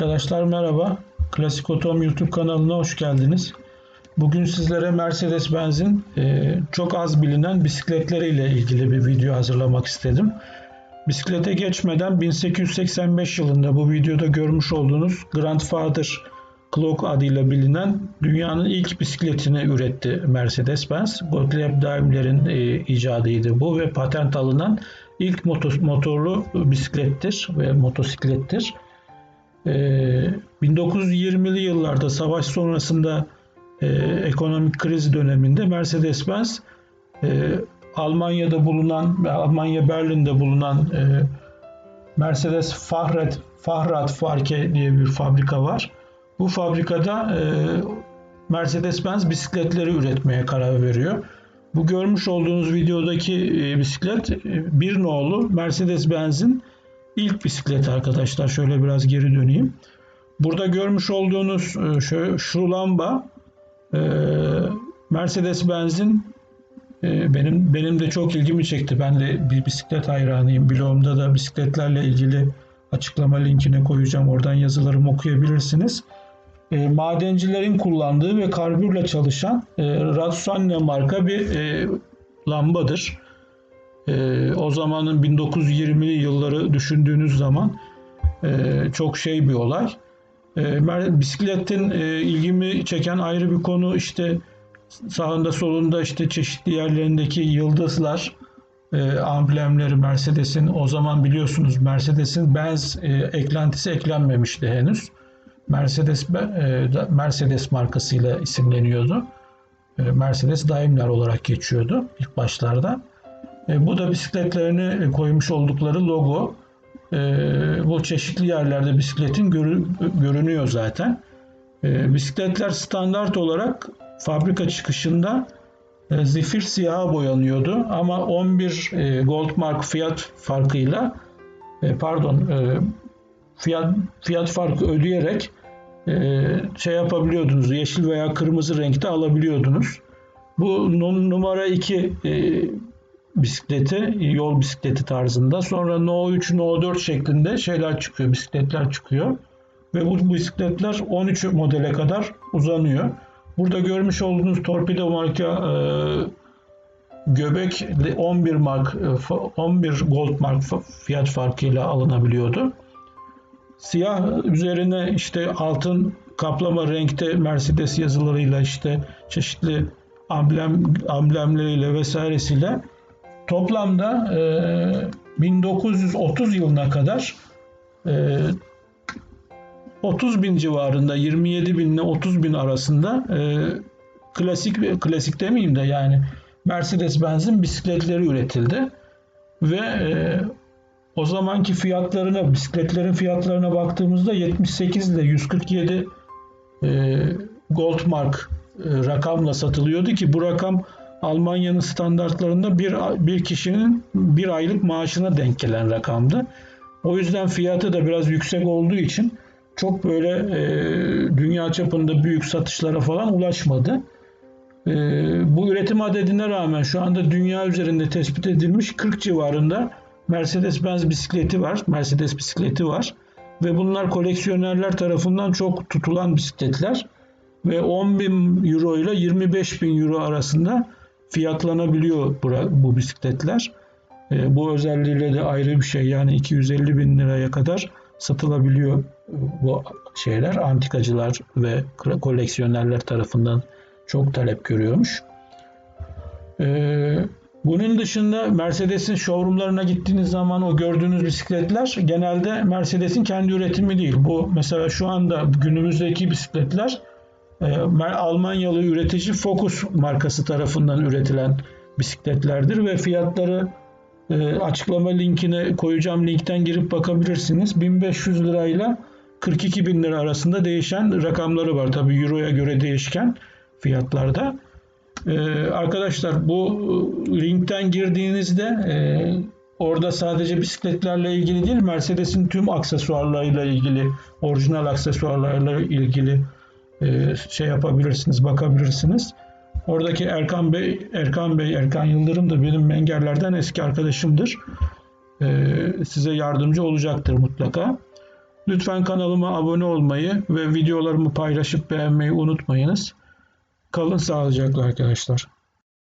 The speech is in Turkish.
Arkadaşlar merhaba. Klasik Otom YouTube kanalına hoş geldiniz. Bugün sizlere Mercedes-Benz'in e, çok az bilinen bisikletleriyle ilgili bir video hazırlamak istedim. Bisiklete geçmeden 1885 yılında bu videoda görmüş olduğunuz Grandfather Clock adıyla bilinen dünyanın ilk bisikletini üretti Mercedes-Benz. Gottlieb Daimler'in e, icadıydı bu ve patent alınan ilk motor, motorlu bisiklettir ve motosiklettir. E, 1920'li yıllarda savaş sonrasında e, ekonomik kriz döneminde Mercedes-Benz e, Almanya'da bulunan Almanya Berlin'de bulunan e, Mercedes Fahrrad Fahrrad Farke diye bir fabrika var. Bu fabrikada Mercedes-Benz bisikletleri üretmeye karar veriyor. Bu görmüş olduğunuz videodaki bisiklet bir nolu Mercedes-Benz'in ilk bisikleti arkadaşlar. Şöyle biraz geri döneyim. Burada görmüş olduğunuz e, şu, lamba e, Mercedes-Benz'in e, benim benim de çok ilgimi çekti. Ben de bir bisiklet hayranıyım. Blogumda da bisikletlerle ilgili açıklama linkine koyacağım. Oradan yazılarımı okuyabilirsiniz. E, madencilerin kullandığı ve karbürle çalışan e, Ratsanne marka bir e, lambadır. E, o zamanın 1920'li yılları düşündüğünüz zaman e, çok şey bir olay. E, bisikletin e, ilgimi çeken ayrı bir konu işte sağında solunda işte çeşitli yerlerindeki yıldızlar, e, amblemleri Mercedes'in o zaman biliyorsunuz Mercedes'in Benz e, eklentisi eklenmemişti henüz. Mercedes e, Mercedes markasıyla isimleniyordu. E, Mercedes Daimler olarak geçiyordu ilk başlarda. E, bu da bisikletlerini koymuş oldukları logo. E, bu çeşitli yerlerde bisikletin görü, görünüyor zaten. E, bisikletler standart olarak fabrika çıkışında zifir siyaha boyanıyordu ama 11 e, Goldmark fiyat farkıyla pardon fiyat fiyat farkı ödeyerek şey yapabiliyordunuz. Yeşil veya kırmızı renkte alabiliyordunuz. Bu numara 2 e, bisikleti, yol bisikleti tarzında. Sonra No 3, No 4 şeklinde şeyler çıkıyor, bisikletler çıkıyor. Ve bu bisikletler 13 modele kadar uzanıyor. Burada görmüş olduğunuz torpido marka e, göbek 11 mark 11 gold mark fiyat farkıyla alınabiliyordu. Siyah üzerine işte altın kaplama renkte Mercedes yazılarıyla işte çeşitli amblem amblemleriyle vesairesiyle toplamda e, 1930 yılına kadar e, 30 bin civarında 27 bin ile 30 bin arasında e, klasik klasik demeyeyim de yani Mercedes-Benz'in bisikletleri üretildi ve e, o zamanki fiyatlarına bisikletlerin fiyatlarına baktığımızda 78 ile 147 e, Goldmark e, rakamla satılıyordu ki bu rakam Almanya'nın standartlarında bir, bir kişinin bir aylık maaşına denk gelen rakamdı. O yüzden fiyatı da biraz yüksek olduğu için çok böyle e, dünya çapında büyük satışlara falan ulaşmadı. E, bu üretim adedine rağmen şu anda dünya üzerinde tespit edilmiş 40 civarında Mercedes-Benz bisikleti var, Mercedes bisikleti var ve bunlar koleksiyonerler tarafından çok tutulan bisikletler ve 10 bin euro ile 25 bin euro arasında fiyatlanabiliyor bu, bisikletler. E, bu özelliğiyle de ayrı bir şey yani 250 bin liraya kadar satılabiliyor bu şeyler antikacılar ve koleksiyonerler tarafından çok talep görüyormuş. Ee, bunun dışında Mercedes'in showroomlarına gittiğiniz zaman o gördüğünüz bisikletler genelde Mercedes'in kendi üretimi değil. Bu mesela şu anda günümüzdeki bisikletler e, Almanyalı üretici Focus markası tarafından üretilen bisikletlerdir ve fiyatları e, açıklama linkine koyacağım linkten girip bakabilirsiniz. 1500 lirayla 42 bin lira arasında değişen rakamları var. Tabi Euro'ya göre değişken fiyatlarda. Ee, arkadaşlar bu linkten girdiğinizde e, orada sadece bisikletlerle ilgili değil Mercedes'in tüm aksesuarlarıyla ilgili orijinal aksesuarlarla ilgili şey yapabilirsiniz bakabilirsiniz. Oradaki Erkan Bey, Erkan Bey, Erkan Yıldırım da benim mengerlerden eski arkadaşımdır. E, size yardımcı olacaktır mutlaka. Lütfen kanalıma abone olmayı ve videolarımı paylaşıp beğenmeyi unutmayınız. Kalın sağlıcakla arkadaşlar.